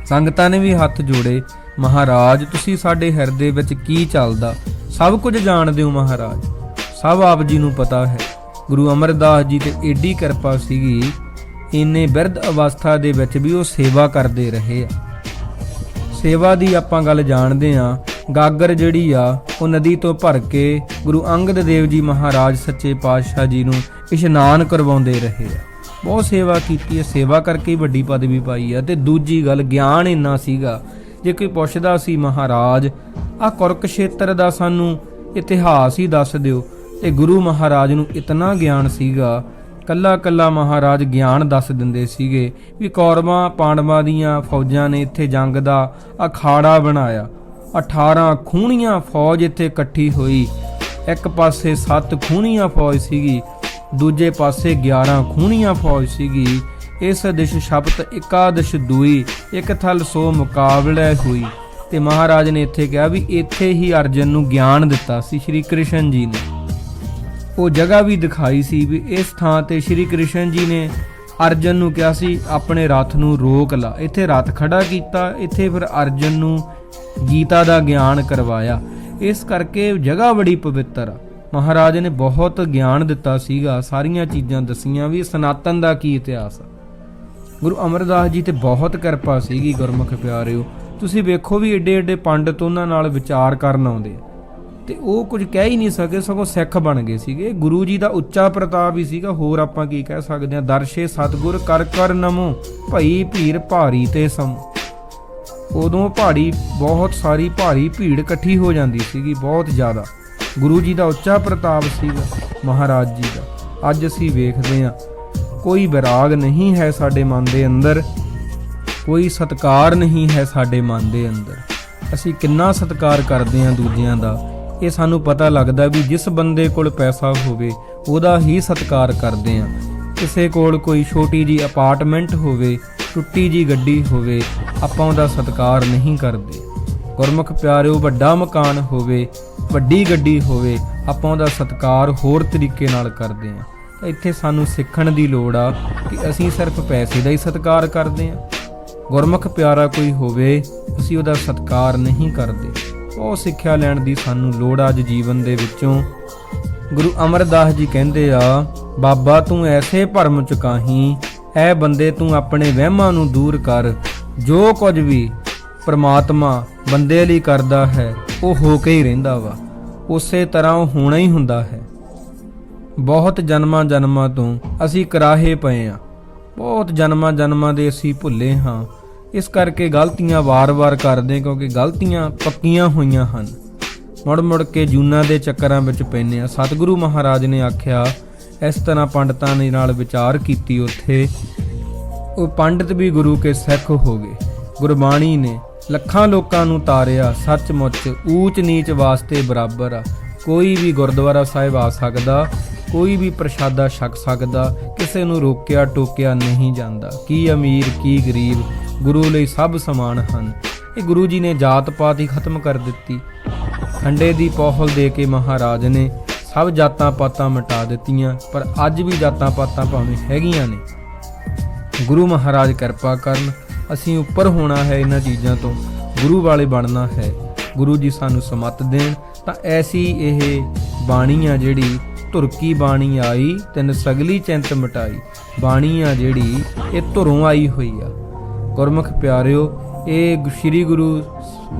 ਸੰਗਤਾਂ ਨੇ ਵੀ ਹੱਥ ਜੋੜੇ, ਮਹਾਰਾਜ, ਤੁਸੀਂ ਸਾਡੇ ਹਿਰਦੇ ਵਿੱਚ ਕੀ ਚੱਲਦਾ? ਸਭ ਕੁਝ ਜਾਣਦੇ ਹੋ ਮਹਾਰਾਜ। ਸਭ ਆਪ ਜੀ ਨੂੰ ਪਤਾ ਹੈ। ਗੁਰੂ ਅਮਰਦਾਸ ਜੀ ਤੇ ਏਡੀ ਕਿਰਪਾ ਸੀਗੀ, ਇੰਨੇ ਬਿਰਧ ਅਵਸਥਾ ਦੇ ਵਿੱਚ ਵੀ ਉਹ ਸੇਵਾ ਕਰਦੇ ਰਹੇ ਆ। ਸੇਵਾ ਦੀ ਆਪਾਂ ਗੱਲ ਜਾਣਦੇ ਆ ਗਾਗਰ ਜਿਹੜੀ ਆ, ਉਹ ਨਦੀ ਤੋਂ ਭਰ ਕੇ ਗੁਰੂ ਅੰਗਦ ਦੇਵ ਜੀ ਮਹਾਰਾਜ ਸੱਚੇ ਪਾਤਸ਼ਾਹ ਜੀ ਨੂੰ ਇਸ਼ਨਾਨ ਕਰਵਾਉਂਦੇ ਰਹੇ ਆ। ਬਹੁਤ ਸੇਵਾ ਕੀਤੀ ਹੈ ਸੇਵਾ ਕਰਕੇ ਹੀ ਵੱਡੀ ਪਦਵੀ ਪਾਈ ਆ। ਤੇ ਦੂਜੀ ਗੱਲ, ਗਿਆਨ ਇੰਨਾ ਸੀਗਾ, ਜੇ ਕੋਈ ਪੁੱਛਦਾ ਸੀ ਮਹਾਰਾਜ ਆ ਕੁਰਕਸ਼ੇਤਰ ਦਾ ਸਾਨੂੰ ਇਤਿਹਾਸ ਹੀ ਦੱਸ ਦਿਓ। ਤੇ ਗੁਰੂ ਮਹਾਰਾਜ ਨੂੰ ਇਤਨਾ ਗਿਆਨ ਸੀਗਾ ਕੱਲਾ ਕੱਲਾ ਮਹਾਰਾਜ ਗਿਆਨ ਦੱਸ ਦਿੰਦੇ ਸੀਗੇ ਵੀ ਕੌਰਵਾਂ ਪਾਂਡਵਾਂ ਦੀਆਂ ਫੌਜਾਂ ਨੇ ਇੱਥੇ ਜੰਗ ਦਾ ਅਖਾੜਾ ਬਣਾਇਆ। 18 ਖੂਣੀਆਂ ਫੌਜ ਇੱਥੇ ਇਕੱਠੀ ਹੋਈ। ਇੱਕ ਪਾਸੇ 7 ਖੂਣੀਆਂ ਫੌਜ ਸੀਗੀ, ਦੂਜੇ ਪਾਸੇ 11 ਖੂਣੀਆਂ ਫੌਜ ਸੀਗੀ। ਇਸ ਦਿਸ਼ ਸ਼ਬਦ ਇਕਾਦਸ਼ ਦੂਈ, ਇੱਕ ਥਲ ਸੋ ਮੁਕਾਬਲੇ ਹੋਈ। ਤੇ ਮਹਾਰਾਜ ਨੇ ਇੱਥੇ ਕਿਹਾ ਵੀ ਇੱਥੇ ਹੀ ਅਰਜਨ ਨੂੰ ਗਿਆਨ ਦਿੱਤਾ ਸੀ, ਸ਼੍ਰੀ ਕ੍ਰਿਸ਼ਨ ਜੀ ਨੇ। ਉਹ ਜਗ੍ਹਾ ਵੀ ਦਿਖਾਈ ਸੀ ਵੀ ਇਸ ਥਾਂ ਤੇ ਸ਼੍ਰੀ ਕ੍ਰਿਸ਼ਨ ਜੀ ਨੇ ਅਰਜਨ ਨੂੰ ਕਿਹਾ ਸੀ, ਆਪਣੇ ਰਥ ਨੂੰ ਰੋਕ ਲਾ। ਇੱਥੇ ਰਥ ਖੜਾ ਕੀਤਾ, ਇੱਥੇ ਫਿਰ ਅਰਜਨ ਨੂੰ ਗੀਤਾ ਦਾ ਗਿਆਨ ਕਰਵਾਇਆ। ਇਸ ਕਰਕੇ ਜਗ੍ਹਾ ਬੜੀ ਪਵਿੱਤਰ ਆ। ਮਹਾਰਾਜ ਨੇ ਬਹੁਤ ਗਿਆਨ ਦਿੱਤਾ ਸੀਗਾ। ਸਾਰੀਆਂ ਚੀਜ਼ਾਂ ਦਸੀਆਂ ਵੀ ਸਨਾਤਨ ਦਾ ਕੀ ਇਤਿਹਾਸ ਆ। ਗੁਰੂ ਅਮਰਦਾਸ ਜੀ ਤੇ ਬਹੁਤ ਕਿਰਪਾ ਸੀਗੀ ਗੁਰਮੁਖ ਪਿਆਰਿਓ। ਤੁਸੀਂ ਵੇਖੋ ਵੀ ਏਡੇ ਏਡੇ ਪੰਡਤ ਉਹਨਾਂ ਨਾਲ ਵਿਚਾਰ ਕਰਨ ਆਉਂਦੇ ਆ। ਤੇ ਉਹ ਕੁਝ ਕਹਿ ਹੀ ਨਹੀਂ ਸਕੇ, ਸਗੋਂ ਸਿੱਖ ਬਣ ਗਏ ਸੀਗੇ। ਗੁਰੂ ਜੀ ਦਾ ਉੱਚਾ ਪ੍ਰਤਾਪ ਹੀ ਸੀਗਾ। ਹੋਰ ਆਪਾਂ ਕੀ ਕਹਿ ਸਕਦੇ ਆ ਦਰਸ਼ੇ ਸਤਗੁਰ ਕਰ ਕਰ ਨਮੋ, ਭਈ ਭੀਰ ਭਾਰੀ ਤੇ ਸਮ। ਉਦੋਂ ਪਹਾੜੀ, ਬਹੁਤ ਸਾਰੀ ਭਾਰੀ ਭੀੜ ਇਕੱਠੀ ਹੋ ਜਾਂਦੀ ਸੀਗੀ, ਬਹੁਤ ਜ਼ਿਆਦਾ। ਗੁਰੂ ਜੀ ਦਾ ਉੱਚਾ ਪ੍ਰਤਾਪ ਸੀਗਾ, ਮਹਾਰਾਜ ਜੀ ਦਾ। ਅੱਜ ਅਸੀਂ ਵੇਖਦੇ ਹਾਂ, ਕੋਈ ਵਿਰਾਗ ਨਹੀਂ ਹੈ ਸਾਡੇ ਮਨ ਦੇ ਅੰਦਰ, ਕੋਈ ਸਤਕਾਰ ਨਹੀਂ ਹੈ ਸਾਡੇ ਮਨ ਦੇ ਅੰਦਰ। ਅਸੀਂ ਕਿੰਨਾ ਸਤਕਾਰ ਕਰਦੇ ਹਾਂ ਦੂਜਿਆਂ ਦਾ, ਇਹ ਸਾਨੂੰ ਪਤਾ ਲੱਗਦਾ ਵੀ ਜਿਸ ਬੰਦੇ ਕੋਲ ਪੈਸਾ ਹੋਵੇ, ਉਹਦਾ ਹੀ ਸਤਕਾਰ ਕਰਦੇ ਹਾਂ। ਕਿਸੇ ਕੋਲ ਕੋਈ ਛੋਟੀ ਜੀ ਅਪਾਰਟਮੈਂਟ ਹੋਵੇ, ਟੁੱਟੀ ਜੀ ਗੱਡੀ ਹੋਵੇ ਆਪਾਂ ਉਹਦਾ ਸਤਕਾਰ ਨਹੀਂ ਕਰਦੇ। ਗੁਰਮੁਖ ਪਿਆਰਿਓ, ਵੱਡਾ ਮਕਾਨ ਹੋਵੇ, ਵੱਡੀ ਗੱਡੀ ਹੋਵੇ, ਆਪਾਂ ਉਹਦਾ ਸਤਕਾਰ ਹੋਰ ਤਰੀਕੇ ਨਾਲ ਕਰਦੇ ਹਾਂ। ਤਾਂ ਇੱਥੇ ਸਾਨੂੰ ਸਿੱਖਣ ਦੀ ਲੋੜ ਆ ਕਿ ਅਸੀਂ ਸਿਰਫ ਪੈਸੇ ਦਾ ਹੀ ਸਤਕਾਰ ਕਰਦੇ ਹਾਂ। ਗੁਰਮੁਖ ਪਿਆਰਾ ਕੋਈ ਹੋਵੇ, ਅਸੀਂ ਉਹਦਾ ਸਤਕਾਰ ਨਹੀਂ ਕਰਦੇ। ਉਹ ਸਿੱਖਿਆ ਲੈਣ ਦੀ ਸਾਨੂੰ ਲੋੜ ਆ ਅੱਜ ਜੀਵਨ ਦੇ ਵਿੱਚੋਂ। ਗੁਰੂ ਅਮਰਦਾਸ ਜੀ ਕਹਿੰਦੇ ਆ, ਬਾਬਾ, ਤੂੰ ਐਸੇ ਭਰਮ ਚੁਕਾਹੀ ਐ ਬੰਦੇ ਤੂੰ ਆਪਣੇ ਵਹਿਮਾਂ ਨੂੰ ਦੂਰ ਕਰ ਜੋ ਕੁਝ ਵੀ ਪ੍ਰਮਾਤਮਾ ਬੰਦੇ ਲਈ ਕਰਦਾ ਹੈ, ਉਹ ਹੋ ਕੇ ਹੀ ਰਹਿੰਦਾ ਵਾ। ਉਸੇ ਤਰ੍ਹਾਂ ਉਹ ਹੋਣਾ ਹੀ ਹੁੰਦਾ ਹੈ। ਬਹੁਤ ਜਨਮਾਂ ਜਨਮਾਂ ਤੋਂ ਅਸੀਂ ਕਰਾਹੇ ਪਏ ਆ। ਬਹੁਤ ਜਨਮਾਂ ਜਨਮਾਂ ਦੇ ਅਸੀਂ ਭੁੱਲੇ ਹਾਂ। ਇਸ ਕਰਕੇ ਗਲਤੀਆਂ ਵਾਰ-ਵਾਰ ਕਰਦੇ ਕਿਉਂਕਿ ਗਲਤੀਆਂ ਪੱਕੀਆਂ ਹੋਈਆਂ ਹਨ। ਮੁੜ ਮੁੜ ਕੇ ਜੂਨਾਂ ਦੇ ਚੱਕਰਾਂ ਵਿੱਚ ਪੈਨੇ ਆ ਸਤਿਗੁਰੂ ਮਹਾਰਾਜ ਨੇ ਆਖਿਆ, ਇਸ ਤਰ੍ਹਾਂ ਪੰਡਤਾਂ ਦੇ ਨਾਲ ਵਿਚਾਰ ਕੀਤੀ ਉੱਥੇ। ਉਹ ਪੰਡਤ ਵੀ ਗੁਰੂ ਕੇ ਸਿੱਖ ਹੋ ਗਏ। ਗੁਰਬਾਣੀ ਨੇ ਲੱਖਾਂ ਲੋਕਾਂ ਨੂੰ ਤਾਰਿਆ, ਸੱਚਮੁੱਚ ਊਚ ਨੀਚ ਵਾਸਤੇ ਬਰਾਬਰ ਆ। ਕੋਈ ਵੀ ਗੁਰਦੁਆਰਾ ਸਾਹਿਬ ਆ ਸਕਦਾ, ਕੋਈ ਵੀ ਪ੍ਰਸ਼ਾਦਾ ਛਕ ਸਕਦਾ, ਕਿਸੇ ਨੂੰ ਰੋਕਿਆ ਟੋਕਿਆ ਨਹੀਂ ਜਾਂਦਾ। ਕੀ ਅਮੀਰ, ਕੀ ਗਰੀਬ, ਗੁਰੂ ਲਈ ਸਭ ਸਮਾਨ ਹਨ। ਇਹ ਗੁਰੂ ਜੀ ਨੇ ਜਾਤ ਪਾਤ ਹੀ ਖਤਮ ਕਰ ਦਿੱਤੀ। ਖੰਡੇ ਦੀ ਪੌਹਲ ਦੇ ਕੇ ਮਹਾਰਾਜ ਨੇ ਸਭ ਜਾਤਾਂ ਪਾਤਾਂ ਮਿਟਾ ਦਿੱਤੀਆਂ, ਪਰ ਅੱਜ ਵੀ ਜਾਤਾਂ ਪਾਤਾਂ ਭਾਵੇਂ ਹੈਗੀਆਂ ਨੇ। ਗੁਰੂ ਮਹਾਰਾਜ ਕਿਰਪਾ ਕਰਨ, ਅਸੀਂ ਉੱਪਰ ਹੋਣਾ ਹੈ ਇਹਨਾਂ ਚੀਜ਼ਾਂ ਤੋਂ, ਗੁਰੂ ਵਾਲੇ ਬਣਨਾ ਹੈ। ਗੁਰੂ ਜੀ ਸਾਨੂੰ ਸਮਤ ਦੇਣ, ਤਾਂ ਐਸੀ ਇਹ ਬਾਣੀ ਆ ਜਿਹੜੀ ਧੁਰਕੀ ਬਾਣੀ ਆਈ, ਤਿੰਨ ਸਗਲੀ ਚਿੰਤ ਮਟਾਈ। ਬਾਣੀ ਆ ਜਿਹੜੀ ਇਹ ਧੁਰੋਂ ਆਈ ਹੋਈ ਆ। ਗੁਰਮੁਖ ਪਿਆਰਿਓ, ਇਹ ਗੁ- ਸ੍ਰੀ ਗੁਰੂ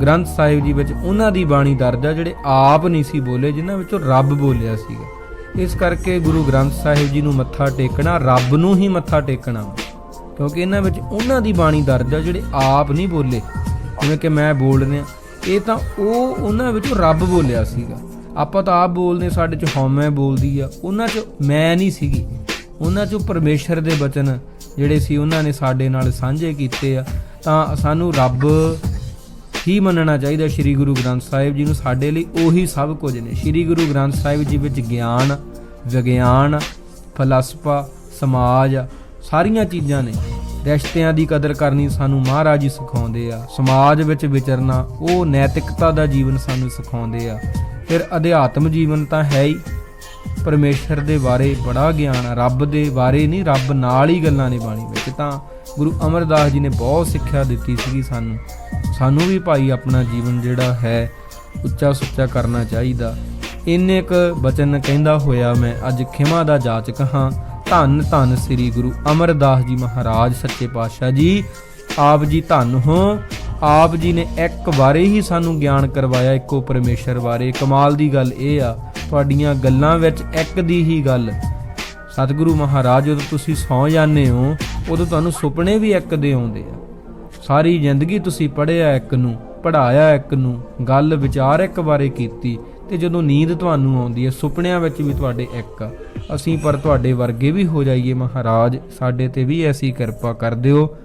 ਗ੍ਰੰਥ ਸਾਹਿਬ ਜੀ ਵਿੱਚ ਉਹਨਾਂ ਦੀ ਬਾਣੀ ਦਰਜ ਆ, ਜਿਹੜੇ ਆਪ ਨਹੀਂ ਸੀ ਬੋਲੇ, ਜਿਨ੍ਹਾਂ ਵਿੱਚੋਂ ਰੱਬ ਬੋਲਿਆ ਸੀਗਾ। ਇਸ ਕਰਕੇ ਗੁਰੂ ਗ੍ਰੰਥ ਸਾਹਿਬ ਜੀ ਨੂੰ ਮੱਥਾ ਟੇਕਣਾ, ਰੱਬ ਨੂੰ ਹੀ ਮੱਥਾ ਟੇਕਣਾ। ਕਿਉਂਕਿ ਇਹਨਾਂ ਵਿੱਚ ਉਹਨਾਂ ਦੀ ਬਾਣੀ ਦਰਜ ਆ ਜਿਹੜੇ ਆਪ ਨਹੀਂ ਬੋਲੇ। ਜਿਵੇਂ ਕਿ ਮੈਂ ਬੋਲ ਰਿਹਾ, ਇਹ ਤਾਂ ਉਹ ਉਹਨਾਂ ਵਿੱਚੋਂ ਰੱਬ ਬੋਲਿਆ ਸੀਗਾ। ਆਪਾਂ ਤਾਂ ਆਪ ਬੋਲਦੇ ਸਾਡੇ ਚ ਹਉਮੈ ਬੋਲਦੀ ਆ, ਉਹਨਾਂ ਚ ਮੈਂ ਨਹੀਂ ਸੀਗੀ। ਉਹਨਾਂ ਚੋਂ ਪਰਮੇਸ਼ਰ ਦੇ ਬਚਨ ਜਿਹੜੇ ਸੀ, ਉਹਨਾਂ ਨੇ ਸਾਡੇ ਨਾਲ ਸਾਂਝੇ ਕੀਤੇ ਆ। ਤਾਂ ਸਾਨੂੰ ਰੱਬ ਹੀ ਮੰਨਣਾ ਚਾਹੀਦਾ ਸ੍ਰੀ ਗੁਰੂ ਗ੍ਰੰਥ ਸਾਹਿਬ ਜੀ ਨੂੰ। ਸਾਡੇ ਲਈ ਉਹੀ ਸਭ ਕੁਝ ਨੇ। ਸ੍ਰੀ ਗੁਰੂ ਗ੍ਰੰਥ ਸਾਹਿਬ ਜੀ ਵਿੱਚ ਗਿਆਨ, ਵਿਗਿਆਨ, ਫਲਸਫਾ, ਸਮਾਜ ਸਾਰੀਆਂ ਚੀਜ਼ਾਂ ਨੇ। ਰਿਸ਼ਤਿਆਂ ਦੀ ਕਦਰ ਕਰਨੀ ਸਾਨੂੰ ਮਹਾਰਾਜ ਜੀ ਸਿਖਾਉਂਦੇ ਆ। ਸਮਾਜ ਵਿੱਚ ਵਿਚਰਨਾ, ਉਹ ਨੈਤਿਕਤਾ ਦਾ ਜੀਵਨ ਸਾਨੂੰ ਸਿਖਾਉਂਦੇ ਆ। ਫਿਰ ਅਧਿਆਤਮ ਜੀਵਨ ਤਾਂ ਹੈ ਹੀ। ਪਰਮੇਸ਼ਰ ਦੇ ਬਾਰੇ ਬੜਾ ਗਿਆਨ ਆ ਰੱਬ ਦੇ ਬਾਰੇ ਨਹੀਂ, ਰੱਬ ਨਾਲ ਹੀ ਗੱਲਾਂ ਨੇ ਬਾਣੀ ਵਿੱਚ ਤਾਂ ਗੁਰੂ ਅਮਰਦਾਸ ਜੀ ਨੇ ਬਹੁਤ ਸਿੱਖਿਆ ਦਿੱਤੀ ਸੀਗੀ ਸਾਨੂੰ। ਸਾਨੂੰ ਵੀ ਭਾਈ ਆਪਣਾ ਜੀਵਨ ਜਿਹੜਾ ਹੈ, ਉੱਚਾ ਸੁੱਚਾ ਕਰਨਾ ਚਾਹੀਦਾ। ਇੰਨੇ ਕ ਬਚਨ ਕਹਿੰਦਾ ਹੋਇਆ ਮੈਂ, ਅੱਜ ਖਿਮਾ ਦਾ ਜਾਚਕ ਹਾਂ। ਧੰਨ ਧੰਨ ਸ੍ਰੀ ਗੁਰੂ ਅਮਰਦਾਸ ਜੀ ਮਹਾਰਾਜ ਸੱਚੇ ਪਾਤਸ਼ਾਹ ਜੀ। ਆਪ ਜੀ ਧੰਨ ਹੋ। ਆਪ ਜੀ ਨੇ ਇੱਕ ਵਾਰੇ ਹੀ ਸਾਨੂੰ ਗਿਆਨ ਕਰਵਾਇਆ, ਇੱਕੋ ਪਰਮੇਸ਼ਰ ਬਾਰੇ ਕਮਾਲ ਦੀ ਗੱਲ ਇਹ ਆ, ਤੁਹਾਡੀਆਂ ਗੱਲਾਂ ਵਿੱਚ ਇੱਕ ਦੀ ਹੀ ਗੱਲ। ਸਤਿਗੁਰੂ ਮਹਾਰਾਜ, ਜਦੋਂ ਤੁਸੀਂ ਸੌ ਜਾਂਦੇ ਹੋ, ਉਦੋਂ ਤੁਹਾਨੂੰ ਸੁਪਨੇ ਵੀ ਇੱਕ ਦੇ ਆਉਂਦੇ ਆ। ਸਾਰੀ ਜ਼ਿੰਦਗੀ ਤੁਸੀਂ ਪੜ੍ਹਿਆ ਇੱਕ ਨੂੰ, ਪੜ੍ਹਾਇਆ ਇੱਕ ਨੂੰ, ਗੱਲ ਵਿਚਾਰ ਇੱਕ ਬਾਰੇ ਕੀਤੀ। ਤੇ ਜਦੋਂ ਨੀਂਦ ਤੁਹਾਨੂੰ ਆਉਂਦੀ ਹੈ, ਸੁਪਨਿਆਂ ਵਿੱਚ ਵੀ ਤੁਹਾਡੇ ਇੱਕ ਆ। ਅਸੀਂ ਪਰ ਤੁਹਾਡੇ ਵਰਗੇ ਵੀ ਹੋ ਜਾਈਏ ਮਹਾਰਾਜ, ਸਾਡੇ ਤੇ ਵੀ ਐਸੀ ਕਿਰਪਾ ਕਰ ਦਿਓ।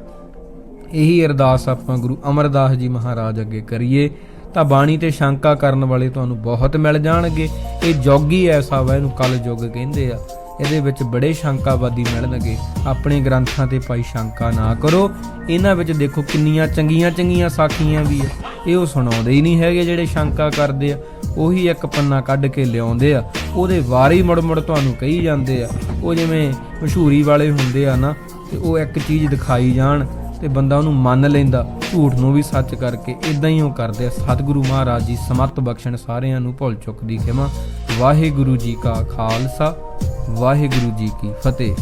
ਇਹੀ ਅਰਦਾਸ ਆਪਾਂ ਗੁਰੂ ਅਮਰਦਾਸ ਜੀ ਮਹਾਰਾਜ ਅੱਗੇ ਕਰੀਏ। ਤਾਂ ਬਾਣੀ ਤੇ ਸ਼ੰਕਾ ਕਰਨ ਵਾਲੇ ਤੁਹਾਨੂੰ ਬਹੁਤ ਮਿਲ ਜਾਣਗੇ। ਇਹ ਜੋਗੀ ਐਸਾ ਵਾ, ਇਹਨੂੰ ਕਲ ਯੁੱਗ ਕਹਿੰਦੇ ਆ। ਇਹਦੇ ਵਿੱਚ ਬੜੇ ਸ਼ੰਕਾਵਾਦੀ ਮਿਲਣਗੇ। ਆਪਣੇ ਗ੍ਰੰਥਾਂ ਤੇ ਭਾਈ ਸ਼ੰਕਾ ਨਾ ਕਰੋ। ਇਹਨਾਂ ਵਿੱਚ ਦੇਖੋ ਕਿੰਨੀਆਂ ਚੰਗੀਆਂ ਚੰਗੀਆਂ ਸਾਖੀਆਂ ਵੀ ਆ। ਇਹ ਉਹ ਸੁਣਾਉਂਦੇ ਹੀ ਨਹੀਂ ਹੈਗੇ ਜਿਹੜੇ ਸ਼ੰਕਾ ਕਰਦੇ ਆ। ਉਹੀ ਇੱਕ ਪੰਨਾ ਕੱਢ ਕੇ ਲਿਆਉਂਦੇ ਆ। ਉਹਦੇ ਵਾਰੀ ਮੁੜ ਮੁੜ ਤੁਹਾਨੂੰ ਕਹੀ ਜਾਂਦੇ ਆ। ਉਹ ਜਿਵੇਂ ਮਸ਼ਹੂਰੀ ਵਾਲੇ ਹੁੰਦੇ ਆ ਨਾ, ਤੇ ਉਹ ਇੱਕ ਚੀਜ਼ ਦਿਖਾਈ ਜਾਣ ਤੇ ਬੰਦਾ ਉਹਨੂੰ ਮੰਨ ਲੈਂਦਾ। ਝੂਠ ਨੂੰ ਵੀ ਸੱਚ ਕਰਕੇ ਇਦਾਂ ਹੀ ਉਹ ਕਰਦੇ ਆ। ਸਤਿਗੁਰੂ ਮਹਾਰਾਜ ਜੀ ਸਮਤ ਬਖਸ਼ਣ ਸਾਰਿਆਂ ਨੂੰ ਭੁੱਲ ਚੁੱਕ ਦੀ ਖਿਮਾ। ਵਾਹਿਗੁਰੂ ਜੀ ਕਾ ਖਾਲਸਾ, ਵਾਹਿਗੁਰੂ ਜੀ ਕੀ ਫਤਿਹ।